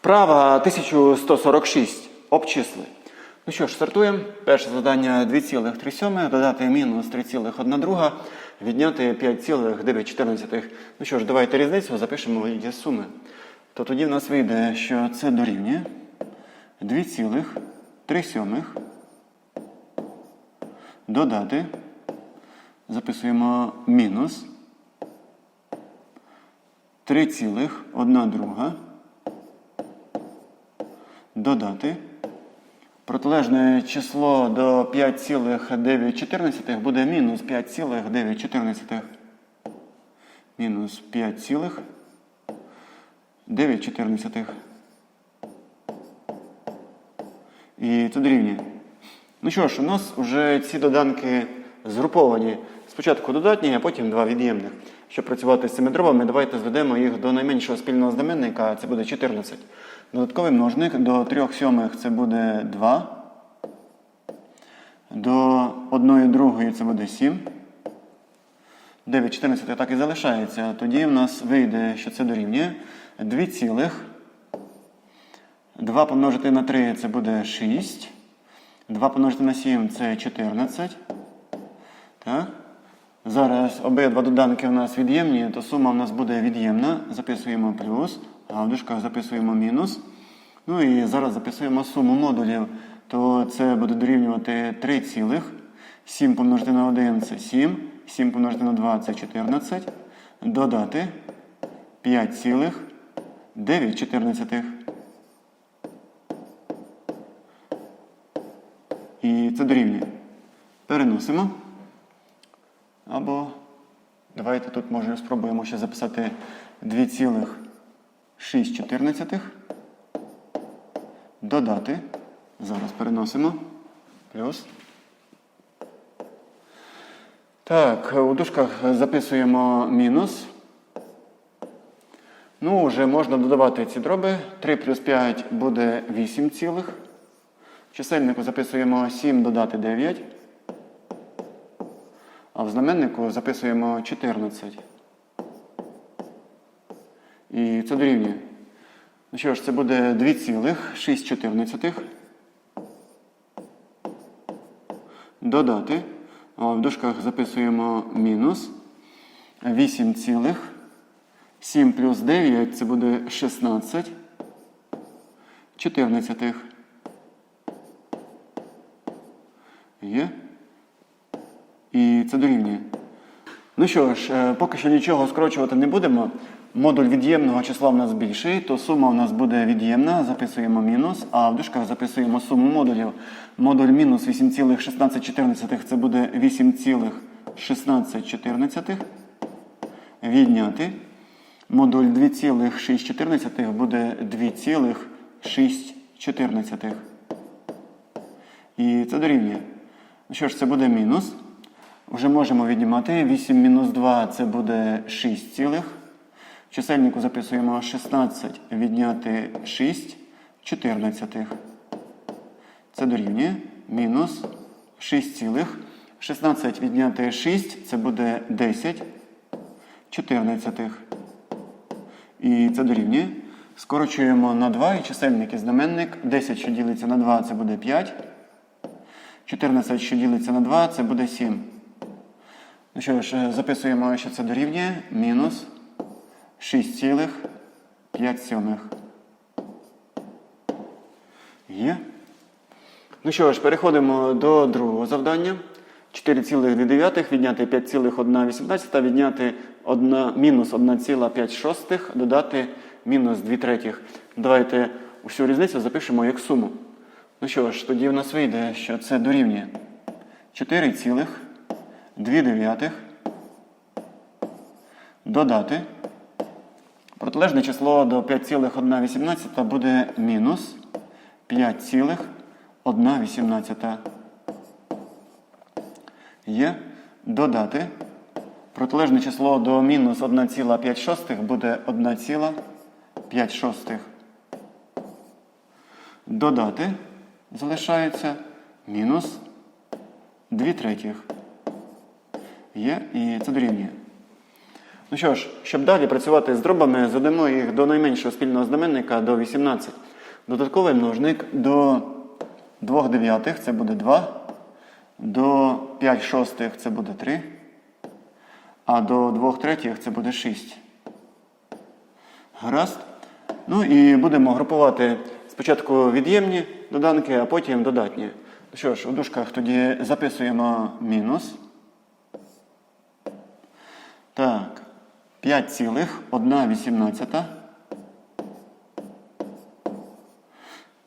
Вправа 1146. Обчисли. Ну що ж, стартуємо. Перше завдання 2,3 додати мінус 3,1 друга, відняти 5,914. Ну що ж, давайте різницю запишемо в вигляді суми. То тоді в нас вийде, що це дорівнює 2,3 додати. Записуємо мінус 3,1 друга додати. Протилежне число до 5,914 буде мінус 5,914. Мінус 5,914. І це дорівнює. Ну що ж, у нас вже ці доданки згруповані. Спочатку додатні, а потім два від'ємних. Щоб працювати з цими дробами, давайте зведемо їх до найменшого спільного знаменника, це буде 14. Додатковий множник до 3 сьомих це буде 2. До 1 другої це буде 7. 9 14 так і залишається. Тоді в нас вийде, що це дорівнює 2 цілих. 2 помножити на 3 це буде 6. 2 помножити на 7 це 14. Так? Зараз обидва доданки у нас від'ємні, то сума у нас буде від'ємна. Записуємо плюс, а в дужках записуємо мінус. Ну і зараз записуємо суму модулів. То це буде дорівнювати 3 цілих. 7 помножити на 1 це 7. 7 помножити на 2 це 14. Додати 5 цілих 9 чотирнадцятих. І це дорівнює. Переносимо. Або давайте тут може спробуємо ще записати 2,614. Додати. Зараз переносимо. Плюс. Так, у дужках записуємо мінус. Ну, вже можна додавати ці дроби. 3 плюс 5 буде 8 цілих. В чисельнику записуємо 7 додати 9. А в знаменнику записуємо 14. Це дорівнює. Ну що ж, це буде 2,614. Додати. В дужках записуємо мінус. 8 цілих. 7 плюс 9 це буде 16. 14. Є. І це дорівнює. Ну що ж, е, поки що нічого скорочувати не будемо. Модуль від'ємного числа в нас більший, то сума в нас буде від'ємна, записуємо мінус, а в дужках записуємо суму модулів. Модуль мінус 8,1614 це буде 8,1614. Відняти. Модуль 2,614 буде 2,614. І це дорівнює. Що ж, це буде мінус. Вже можемо віднімати. 8 мінус 2 це буде 6 цілих. Чисельнику записуємо 16 відняти 6 14. Це дорівнює мінус 6 цілих. 16 відняти 6 це буде 10 14. І це дорівнює. Скорочуємо на 2 і чисельник і знаменник. 10, що ділиться на 2, це буде 5. 14, що ділиться на 2, це буде 7. Ну що ж, записуємо, що це дорівнює мінус 6,5. Є. Ну що ж, переходимо до другого завдання. 4,2 відняти 5,118, відняти 1, мінус 1,5 додати мінус 2 третіх. Давайте усю різницю запишемо як суму. Ну що ж, тоді в нас вийде, що це дорівнює 4,2 додати. Протилежне число до 5,118 буде мінус 5,118. Є додати. Протилежне число до мінус 1,5 буде 1,5. Додати залишається мінус 2 третіх. Є і це дорівнює. Ну що ж, щоб далі працювати з дробами, задамо їх до найменшого спільного знаменника до 18. Додатковий множник до 2 дев'ятих це буде 2, до 5 шостих це буде 3, а до 2 третіх це буде 6. Гаразд. Ну і будемо групувати спочатку від'ємні доданки, а потім додатні. Ну що ж, у дужках тоді записуємо мінус. Так, 5,1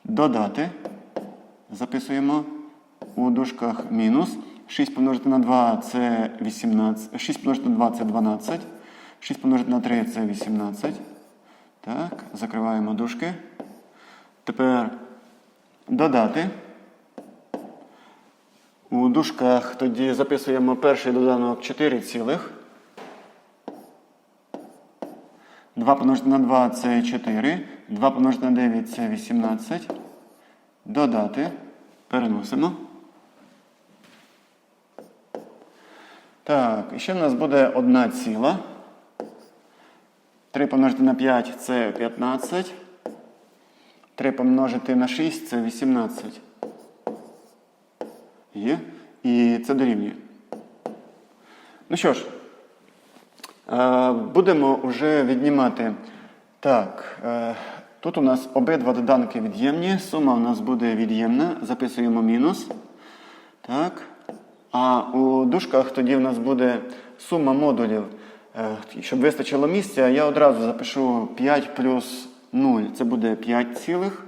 Додати. Записуємо у дужках мінус. 6 помножити на 2 це 18. 6 помножити на 2 це 12. 6 помножити на 3 це 18. Так, закриваємо дужки. Тепер додати. У дужках тоді записуємо перший доданок 4 цілих. 2 помножити на 2 це 4. 2 помножити на 9 це 18. Додати. Переносимо. Так, і ще в нас буде 1 ціла. 3 помножити на 5 це 15. 3 помножити на 6 це 18. Є. І це дорівнює. Ну що ж, будемо вже віднімати. Так, е, тут у нас обидва доданки від'ємні. Сума у нас буде від'ємна. Записуємо мінус. Так. А у дужках тоді в нас буде сума модулів. Е, Щоб вистачило місця, я одразу запишу 5 плюс 0. Це буде 5 цілих.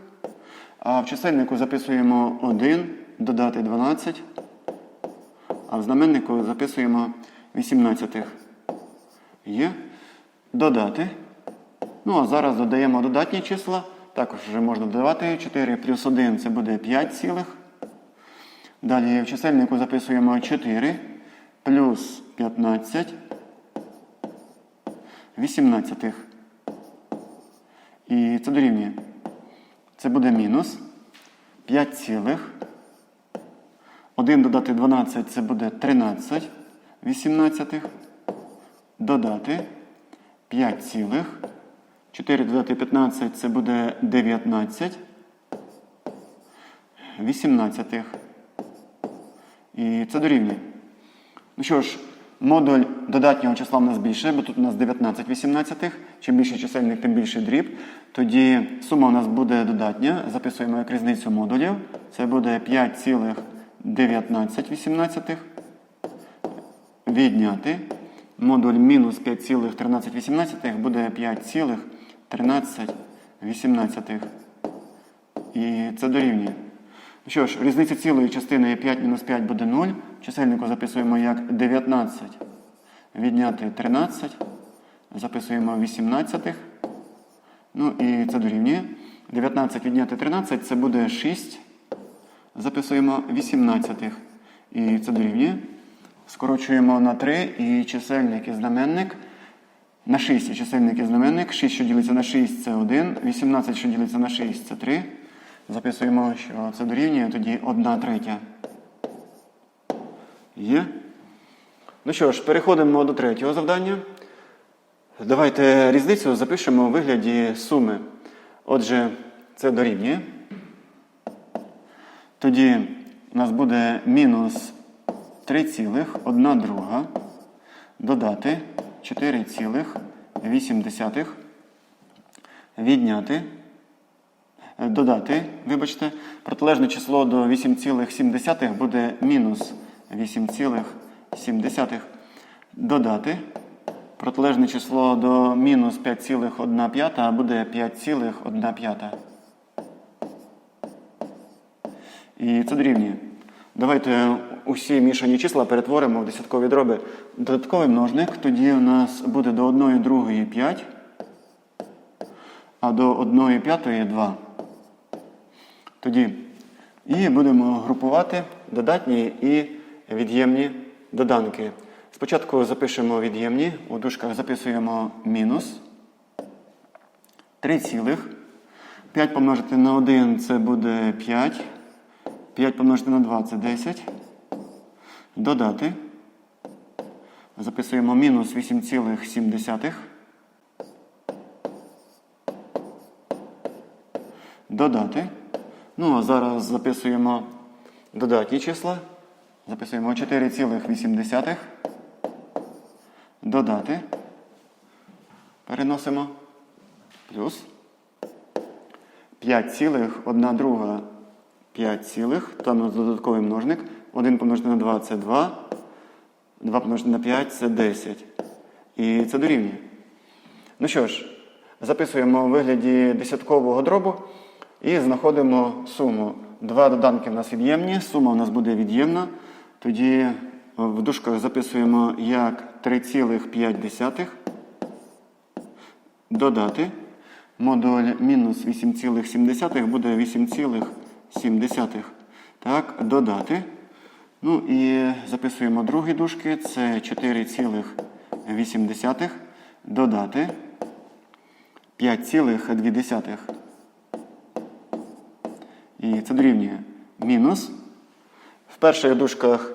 А в чисельнику записуємо 1, додати 12. А в знаменнику записуємо 18. Є. Додати. Ну, а зараз додаємо додатні числа. Також вже можна додавати 4 плюс 1 це буде 5 цілих. Далі в чисельнику записуємо 4 плюс 15. 18. І це дорівнює. Це буде мінус 5 цілих. 1 додати 12 це буде 13 18. Додати 5 цілих. 4 додати 15 це буде 19. 18. І це дорівнює. Ну що ж, модуль додатнього числа в нас більше, бо тут у нас 19 18. Чим більше чисельник, тим більше дріб. Тоді сума у нас буде додатня. Записуємо як різницю модулів. Це буде 5,19 18. Відняти. Модуль мінус 5,13 буде 5,13 І це дорівнює. Ну Що ж, різниця цілої частини 5 мінус 5 буде 0. Чисельнику записуємо як 19. Відняти 13. Записуємо 18. Ну і це дорівнює. 19 відняти 13 це буде 6. Записуємо 18. І це дорівнює. Скорочуємо на 3 і чисельник і знаменник. На 6 і чисельник і знаменник. 6, що ділиться на 6, це 1. 18, що ділиться на 6, це 3. Записуємо, що це дорівнює тоді 1 третя. Є. Ну що ж, переходимо до третього завдання. Давайте різницю запишемо у вигляді суми. Отже, це дорівнює. Тоді у нас буде мінус 3,1 друга. Додати 4,8. Відняти. Е, Додати, вибачте, протилежне число до 8,7 буде мінус 8,7. Додати. Протилежне число до мінус 5,1 буде 5,1. І це дорівнює. Давайте усі мішані числа перетворимо в десяткові дроби. Додатковий множник, тоді у нас буде до 1 другої 5, а до 1 п'ятої 2. Тоді і будемо групувати додатні і від'ємні доданки. Спочатку запишемо від'ємні, у дужках записуємо мінус 3 цілих. 5 помножити на 1 це буде 5. 5 помножити на 2 це 10. Додати. Записуємо мінус 8,7. Додати. Ну, а зараз записуємо додатні числа. Записуємо 4,8. Додати. Переносимо. Плюс. 5,1 друга 5 цілих. Нас додатковий множник. 1 помножити на 2 це 2. 2 помножити на 5 це 10. І це дорівнює. Ну що ж, записуємо у вигляді десяткового дробу і знаходимо суму. Два доданки в нас від'ємні, сума у нас буде від'ємна. Тоді в дужках записуємо як 3,5 додати. Модуль мінус 8,7 буде 8,7. Так, додати. Ну і записуємо другі дужки. Це 4,8 додати 5,2. І це дорівнює мінус. В перших дужках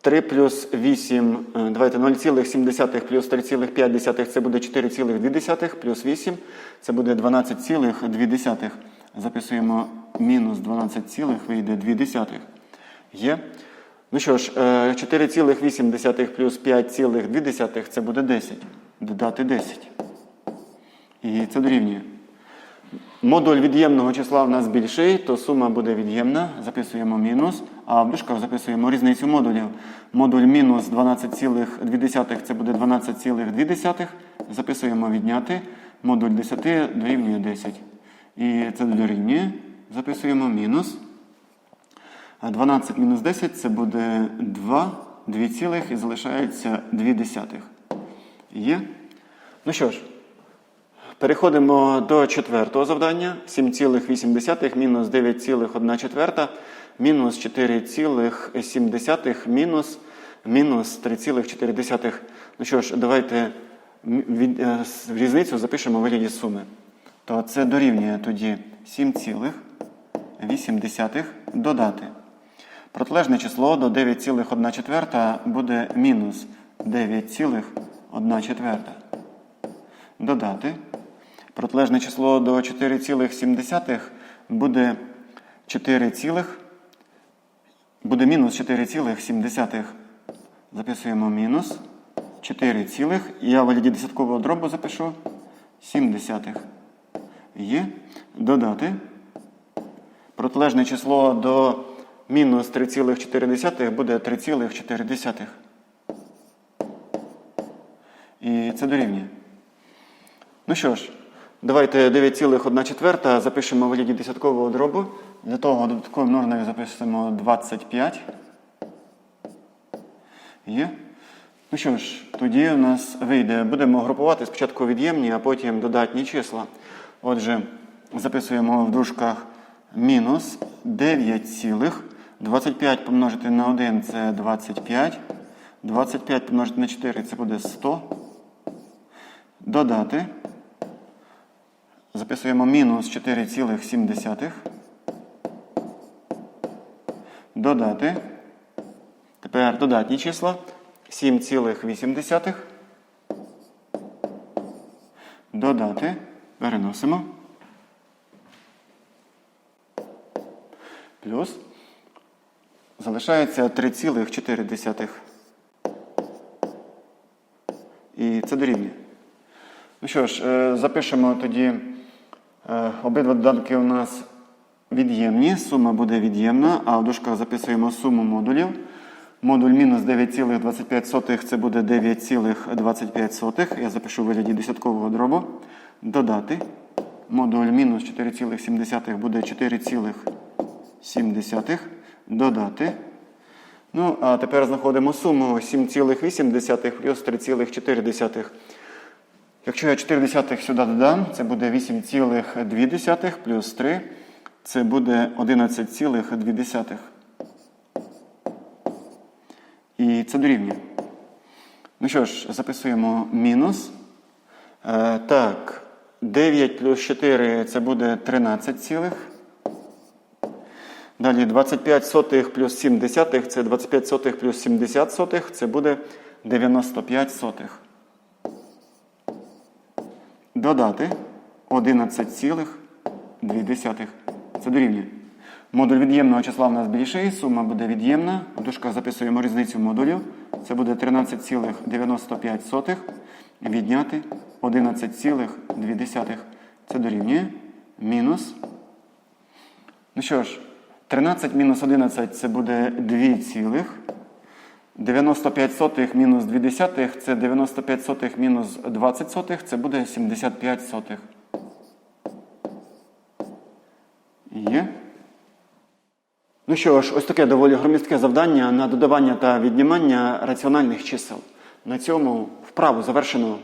3 плюс 8, е, давайте 0,7 плюс 3,5 це буде 4,2 плюс 8 це буде 12,2. Записуємо мінус 12, вийде 2. Є. Ну що ж, е, 4,8 плюс 5,2 це буде 10. Додати 10. І це дорівнює. Модуль від'ємного числа в нас більший, то сума буде від'ємна. Записуємо мінус. А в дужках записуємо різницю модулів. Модуль мінус 12,2 це буде 12,2. Записуємо відняти. Модуль 10 дорівнює 10. І це дорівнює. Записуємо мінус. А 12 мінус 10 це буде 2, 2 цілих і залишається 2 десятих. Є? Ну що ж. Переходимо до четвертого завдання. 7,8 мінус 9,1 четверта, мінус 4,7 мінус, мінус 3,4. Ну що ж, давайте від, е, різницю запишемо у вигляді суми. То це дорівнює тоді 7,8 додати. Протилежне число до 9,1 четверта буде мінус 9,1 четверта. Додати. Протилежне число до 4,7 буде 4, цілих, буде мінус 4,7. Записуємо мінус 4, цілих. І я в вигляді десяткового дробу запишу 7 десятих. Є. Додати. Протилежне число до мінус 3,4 буде 3,4. І це дорівнює. Ну що ж, давайте 9,1 четверта запишемо в вигляді десяткового дробу. Для того додатковим множником запишемо 25. Є. Ну що ж, тоді у нас вийде. Будемо групувати спочатку від'ємні, а потім додатні числа. Отже, записуємо в дужках мінус 9 цілих. 25 помножити на 1 це 25. 25 помножити на 4 це буде 100. Додати. Записуємо мінус 4,7. Додати. Тепер додатні числа. 7,8. Додати. Переносимо. Плюс. Залишається 3,4. І це дорівнює. Ну що ж, е, запишемо тоді. Е, обидва доданки у нас від'ємні, сума буде від'ємна, а в дужках записуємо суму модулів. Модуль мінус 9,25 це буде 9,25. Я запишу в вигляді десяткового дробу. Додати. Модуль мінус 4,7 буде 4,7. Додати. Ну, а тепер знаходимо суму 7,8 плюс 3,4. Якщо я 4 десятих сюди додам, це буде 8,2 плюс 3, це буде 11,2. І це дорівнює. Ну що ж, записуємо мінус. Е, так, 9 плюс 4 це буде 13 цілих. Далі 25 сотих плюс 7 десятих це 25 сотих плюс 70 сотих, це буде 95 сотих. Додати 11,2. Це дорівнює. Модуль від'ємного числа в нас більший, сума буде від'ємна. У дужках записуємо різницю модулів. Це буде 13,95 відняти 11,2. Це дорівнює мінус. Ну що ж, 13 мінус 11 це буде 2 цілих. 95 сотих мінус 2 десятих це 95 сотих мінус 20 сотих, це буде 75 сотих. Є. Ну що ж, ось таке доволі громістке завдання на додавання та віднімання раціональних чисел. На цьому вправу завершено.